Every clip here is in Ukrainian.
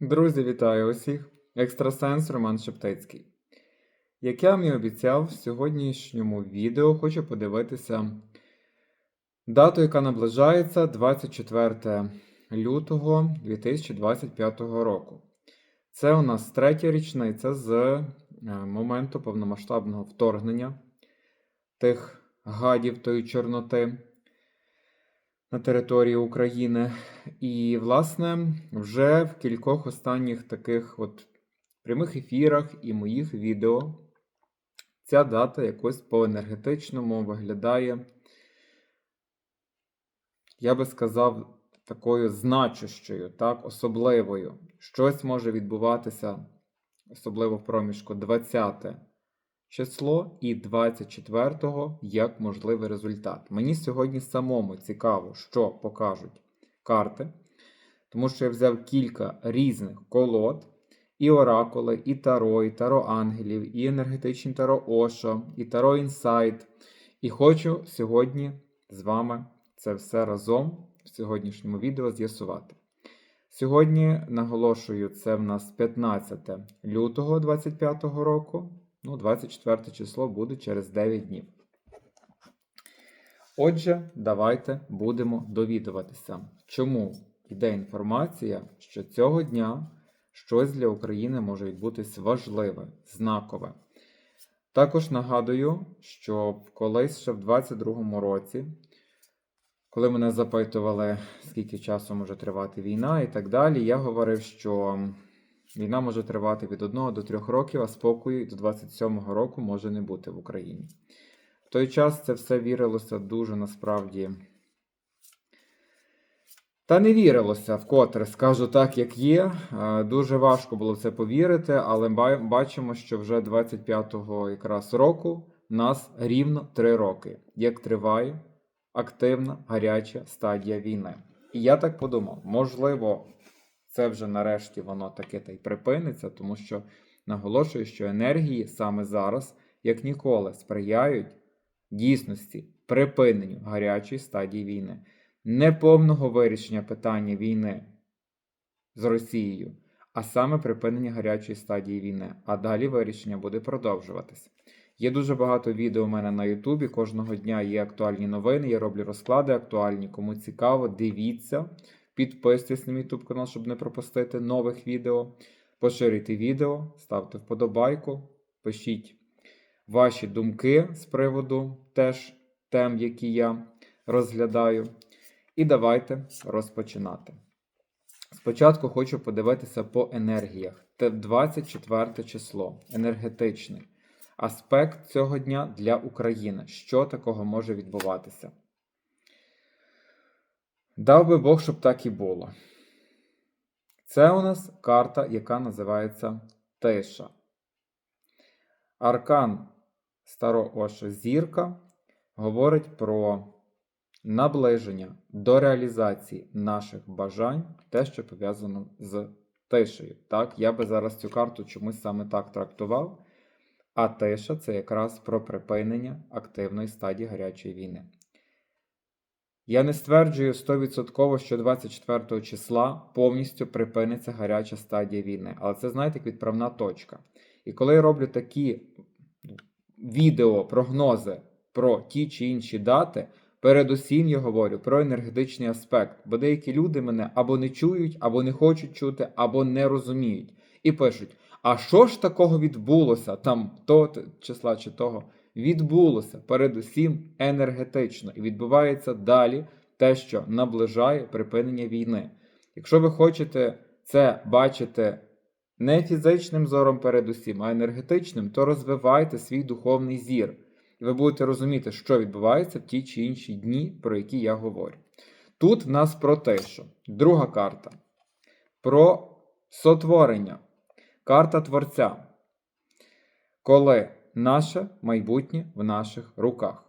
Друзі, вітаю усіх! Екстрасенс Роман Шептицький. Як я вам і обіцяв, в сьогоднішньому відео хочу подивитися дату, яка наближається 24 лютого 2025 року. Це у нас третя річниця з е, моменту повномасштабного вторгнення тих гадів тої Чорноти на території України. І, власне, вже в кількох останніх таких от прямих ефірах і моїх відео ця дата якось по енергетичному виглядає, я би сказав, такою значущою, так, особливою. Щось може відбуватися, особливо в проміжку 20 число і 24-го як можливий результат. Мені сьогодні самому цікаво, що покажуть карти, тому що я взяв кілька різних колод. І оракули, і таро, і таро ангелів, і енергетичні таро Ошо, і таро інсайт. І хочу сьогодні з вами це все разом в сьогоднішньому відео з'ясувати. Сьогодні наголошую, це в нас 15 лютого 2025 року. Ну, 24 число буде через 9 днів. Отже, давайте будемо довідуватися, чому йде інформація, що цього дня щось для України може відбутись важливе, знакове. Також нагадую, що колись ще в 22-му році, коли мене запитували, скільки часу може тривати війна і так далі, я говорив, що війна може тривати від 1 до 3 років, а спокою до 27-го року може не бути в Україні. В той час це все вірилося дуже насправді. Та не вірилося вкотре, скажу так, як є. Е, Дуже важко було це повірити, але ба- бачимо, що вже 25-го якраз року нас рівно 3 роки, як триває активна гаряча стадія війни. І я так подумав, можливо, це вже нарешті воно таке та й припиниться, тому що наголошую, що енергії саме зараз, як ніколи, сприяють дійсності припиненню гарячої стадії війни не повного вирішення питання війни з Росією, а саме припинення гарячої стадії війни. А далі вирішення буде продовжуватися. Є дуже багато відео у мене на Ютубі. Кожного дня є актуальні новини. Я роблю розклади актуальні. Кому цікаво, дивіться. Підписуйтесь на мій YouTube канал, щоб не пропустити нових відео. Поширюйте відео, ставте вподобайку, пишіть ваші думки з приводу теж тем, які я розглядаю. І давайте розпочинати. Спочатку хочу подивитися по енергіях. Це 24 число, енергетичний аспект цього дня для України. Що такого може відбуватися? Дав би Бог, щоб так і було. Це у нас карта, яка називається Тиша. Аркан Старо Оша Зірка говорить про наближення до реалізації наших бажань, те, що пов'язано з тишею. Так, я би зараз цю карту чомусь саме так трактував. А тиша це якраз про припинення активної стадії гарячої війни. Я не стверджую 100%, що 24 числа повністю припиниться гаряча стадія війни. Але це, знаєте, як відправна точка. І коли я роблю такі відео, прогнози про ті чи інші дати, передусім я говорю про енергетичний аспект. Бо деякі люди мене або не чують, або не хочуть чути, або не розуміють. І пишуть: а що ж такого відбулося там того числа чи того? Відбулося передусім енергетично і відбувається далі те, що наближає припинення війни. Якщо ви хочете це бачити не фізичним зором передусім, а енергетичним, то розвивайте свій духовний зір. І ви будете розуміти, що відбувається в ті чи інші дні, про які я говорю. Тут в нас про тишу. Друга карта. Про сотворення. Карта Творця. Коли наше майбутнє в наших руках.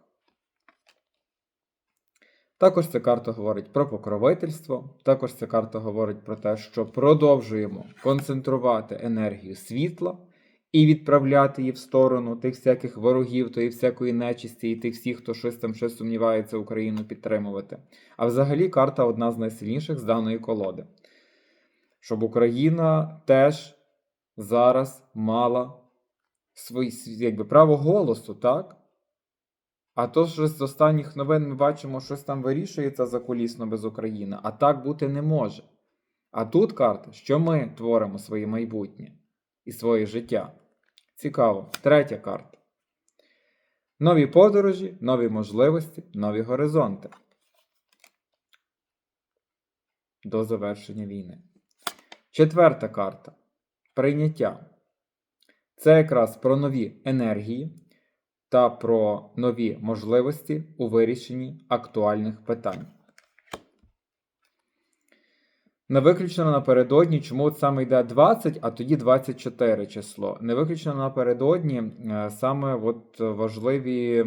Також ця карта говорить про покровительство. Також ця карта говорить про те, що продовжуємо концентрувати енергію світла і відправляти її в сторону тих всяких ворогів, тої всякої нечисті, і тих всіх, хто щось там щось сумнівається Україну підтримувати. А взагалі карта одна з найсильніших з даної колоди. щоб Україна теж зараз мала свої, якби, право голосу, так? А то ж з останніх новин ми бачимо, щось там вирішується закулісно без України, а так бути не може. А тут карта, що ми творимо своє майбутнє і своє життя. Цікаво. Третя карта. Нові подорожі, нові можливості, нові горизонти. До завершення війни. Четверта карта. Прийняття. Це якраз про нові енергії та про нові можливості у вирішенні актуальних питань. Не виключено напередодні, чому от саме йде 20, а тоді 24 число. Не виключено напередодні е, саме от важливі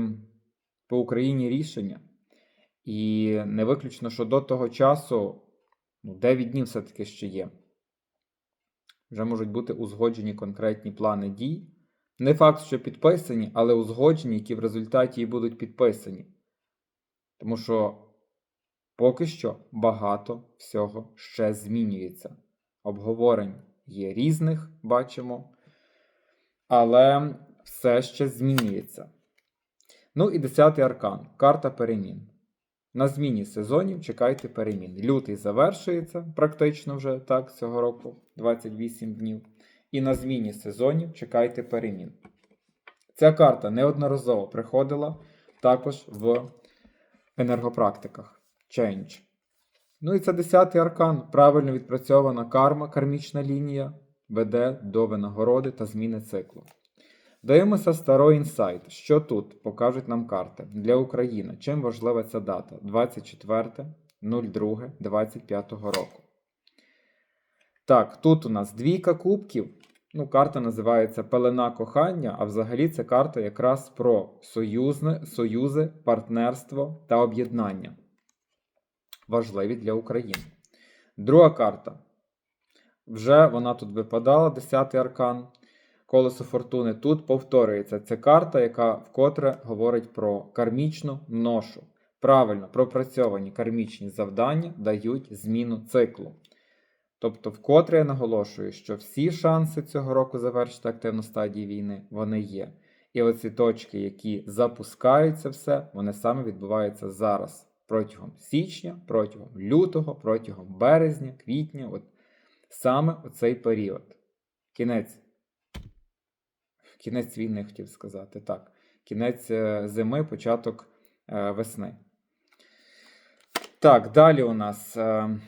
по Україні рішення. І не виключно, що до того часу ну, 9 днів все-таки ще є. Вже можуть бути узгоджені конкретні плани дій. Не факт, що підписані, але узгоджені, які в результаті і будуть підписані. Тому що поки що багато всього ще змінюється. Обговорень є різних, бачимо, але все ще змінюється. Ну і 10-й аркан карта перемін. На зміні сезонів чекайте перемін. Лютий завершується практично вже так цього року, 28 днів. І на зміні сезонів чекайте перемін. Ця карта неодноразово приходила також в енергопрактиках. Change. Ну і це 10-й аркан. Правильно відпрацьована карма, кармічна лінія веде до винагороди та зміни циклу. Дивимося старий інсайт. Що тут покажуть нам карти для України? Чим важлива ця дата? 24.02.25 року. Так, тут у нас двійка кубків. Ну, карта називається Пелена кохання, а взагалі це карта якраз про союзне, союзи, партнерство та об'єднання. Важливі для України. Друга карта. Вже вона тут випадала, 10-й аркан. Колесо фортуни. Тут повторюється. Це карта, яка вкотре говорить про кармічну ношу. Правильно пропрацьовані кармічні завдання дають зміну циклу. Тобто, вкотре я наголошую, що всі шанси цього року завершити активну стадію війни, вони є. І оці точки, які запускаються все, вони саме відбуваються зараз. Протягом січня, протягом лютого, протягом березня, квітня, от саме оцей період. Кінець. Кінець війни хотів сказати. Так. Кінець е, зими, початок е, весни. Так, далі у нас. Е,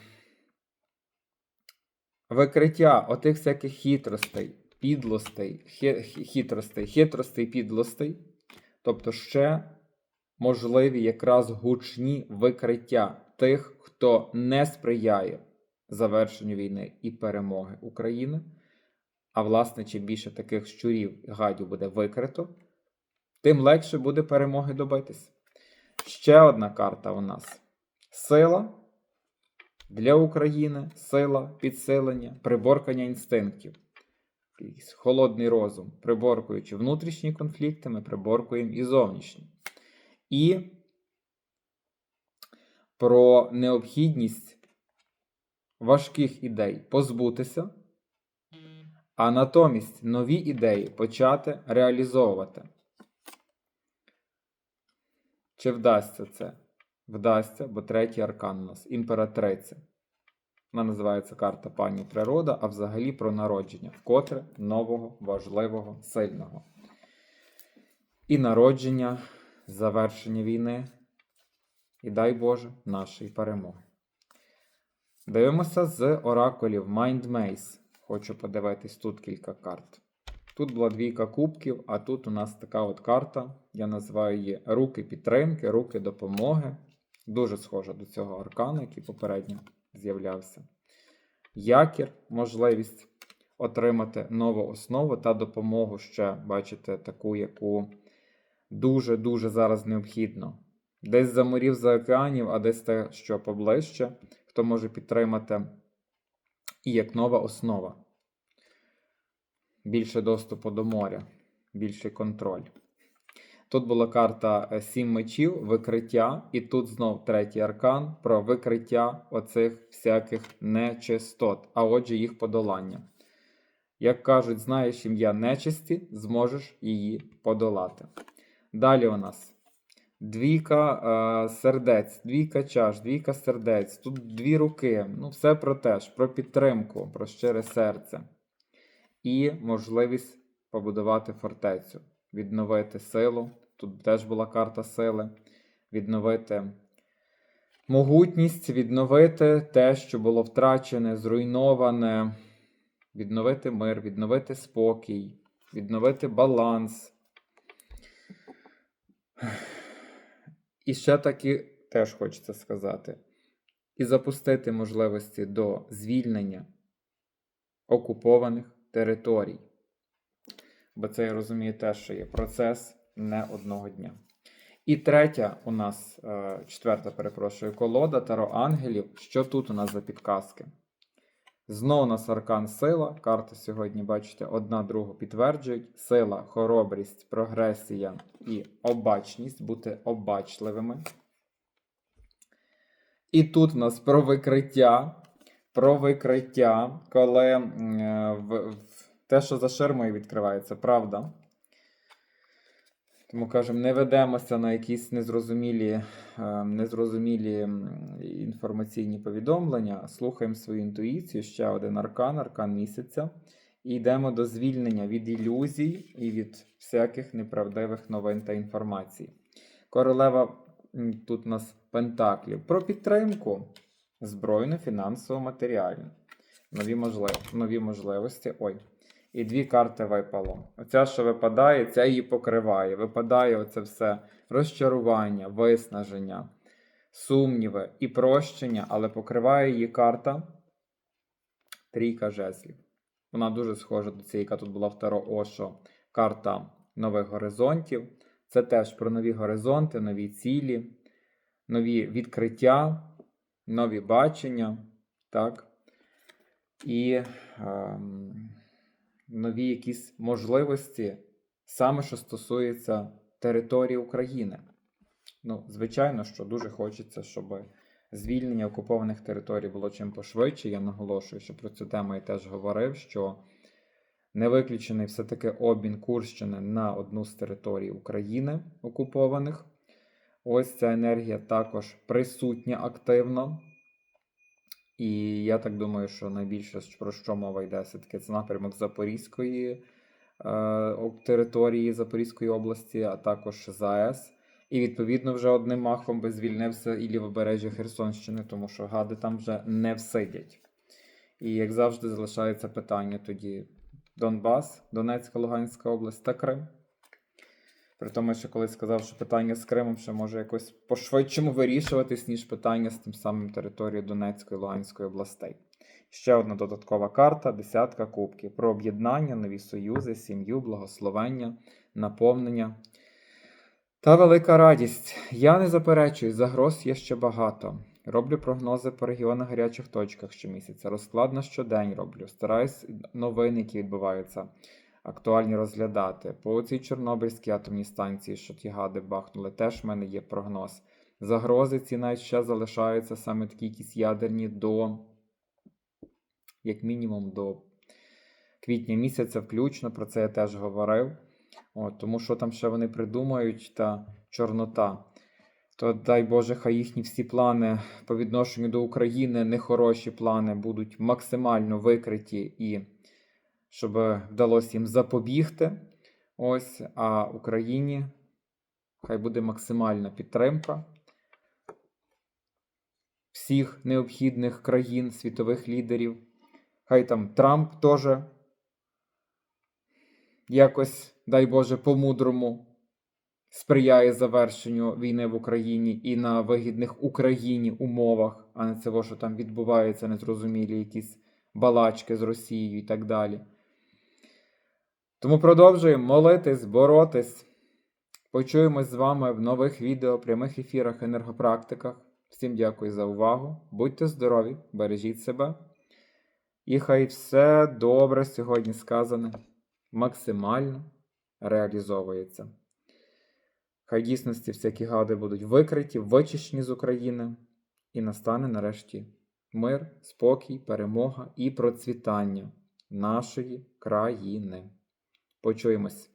Викриття отих всяких хитростей, підлостей, хи- хи- хитростей, хитростей, підлостей. Тобто ще можливі якраз гучні викриття тих, хто не сприяє завершенню війни і перемоги України. А власне, чим більше таких щурів і гадів буде викрито, тим легше буде перемоги добитись. Ще одна карта у нас сила для України сила, підсилення, приборкання інстинктів. Холодний розум, приборкуючи внутрішні конфлікти, ми приборкуємо і зовнішні. І про необхідність важких ідей позбутися, а натомість нові ідеї почати реалізовувати. Чи вдасться це? Вдасться, бо третій аркан у нас імператриця. Вона називається карта пані природа, а взагалі про народження, вкотре нового, важливого, сильного. І народження, завершення війни. І дай Боже нашої перемоги. Дивимося з оракулів Mind Maze. Хочу подивитись тут кілька карт. Тут була двійка кубків, а тут у нас така от карта. Я називаю її руки підтримки, руки допомоги. Дуже схожа до цього аркану, який попередньо з'являвся. Якір, можливість отримати нову основу та допомогу ще, бачите, таку, яку дуже-дуже зараз необхідно. Десь за морів, за океанів, а десь те, що поближче, хто може підтримати і як нова основа. Більше доступу до моря, більший контроль. Тут була карта е, сім мечів, викриття, і тут знов третій аркан про викриття оцих всяких нечистот, а отже, їх подолання. Як кажуть, знаєш ім'я нечисті, зможеш її подолати. Далі у нас двійка е, сердець, двійка чаш, двійка сердець. Тут дві руки. Ну, все про те ж, про підтримку, про щире серце. І можливість побудувати фортецю, відновити силу. Тут теж була карта сили. Відновити могутність, відновити те, що було втрачене, зруйноване, відновити мир, відновити спокій, відновити баланс. І ще таки теж хочеться сказати. І запустити можливості до звільнення окупованих територій. Бо це, я розумію, теж, що є процес не одного дня. І третя у нас, е, четверта, перепрошую, колода Таро Ангелів. Що тут у нас за підказки? Знову нас аркан сила. Карти сьогодні, бачите, одна другу підтверджують. Сила, хоробрість, прогресія і обачність, бути обачливими. І тут у нас про викриття. Про викриття, коли е, в, в, те, що за ширмою відкривається, правда. Тому кажемо, не ведемося на якісь незрозумілі, е, незрозумілі інформаційні повідомлення, слухаємо свою інтуїцію, ще один аркан, аркан місяця, і йдемо до звільнення від ілюзій і від всяких неправдивих новин та інформації. Королева тут у нас Пентаклів про підтримку збройну, фінансово, матеріальну. Нові, можлив... Нові можливості. Ой. І дві карти випало. Оця, що випадає, ця її покриває. Випадає оце все розчарування, виснаження, сумніви і прощення, але покриває її карта Трійка жезлів. Вона дуже схожа до цієї, яка тут була в Таро Ошо, карта нових горизонтів. Це теж про нові горизонти, нові цілі, нові відкриття, нові бачення. Так? І ем, нові якісь можливості, саме що стосується території України. Ну, звичайно, що дуже хочеться, щоб звільнення окупованих територій було чим пошвидше. Я наголошую, що про цю тему я теж говорив, що не виключений все-таки обмін Курщини на одну з територій України окупованих. Ось ця енергія також присутня активно. І я так думаю, що найбільше про що мова йде, все-таки це напрямок Запорізької е, території Запорізької області, а також ЗАЕС. І відповідно вже одним махом би звільнився і лівобережжя Херсонщини, тому що гади там вже не всидять. І як завжди, залишається питання тоді Донбас, Донецька, Луганська область та Крим. При тому, що колись сказав, що питання з Кримом ще може якось по-швидшому вирішуватись, ніж питання з тим самим територією Донецької Луганської областей. Ще одна додаткова карта десятка кубків про об'єднання, нові союзи, сім'ю, благословення, наповнення та велика радість. Я не заперечую, загроз є ще багато. Роблю прогнози по регіонах гарячих точках щомісяця. Розклад на щодень роблю. Стараюсь новини, які відбуваються, актуальні розглядати. По цій Чорнобильській атомній станції, що ті гади бахнули, теж в мене є прогноз. Загрози ці навіть ще залишаються саме такі якісь ядерні до, як мінімум, до квітня місяця включно. Про це я теж говорив. От, тому що там ще вони придумають та чорнота. То дай Боже, хай їхні всі плани по відношенню до України, нехороші плани, будуть максимально викриті і щоб вдалося їм запобігти. Ось, а Україні хай буде максимальна підтримка всіх необхідних країн, світових лідерів. Хай там Трамп теж якось, дай Боже, по-мудрому сприяє завершенню війни в Україні і на вигідних Україні умовах, а не це, що там відбувається незрозумілі якісь балачки з Росією і так далі. Тому продовжуємо молитись, боротись. Почуємось з вами в нових відео, прямих ефірах, енергопрактиках. Всім дякую за увагу. Будьте здорові, бережіть себе. І хай все добре сьогодні сказане максимально реалізовується. Хай дійсності всякі гади будуть викриті, вичищені з України, і настане нарешті мир, спокій, перемога і процвітання нашої країни. Почуємось!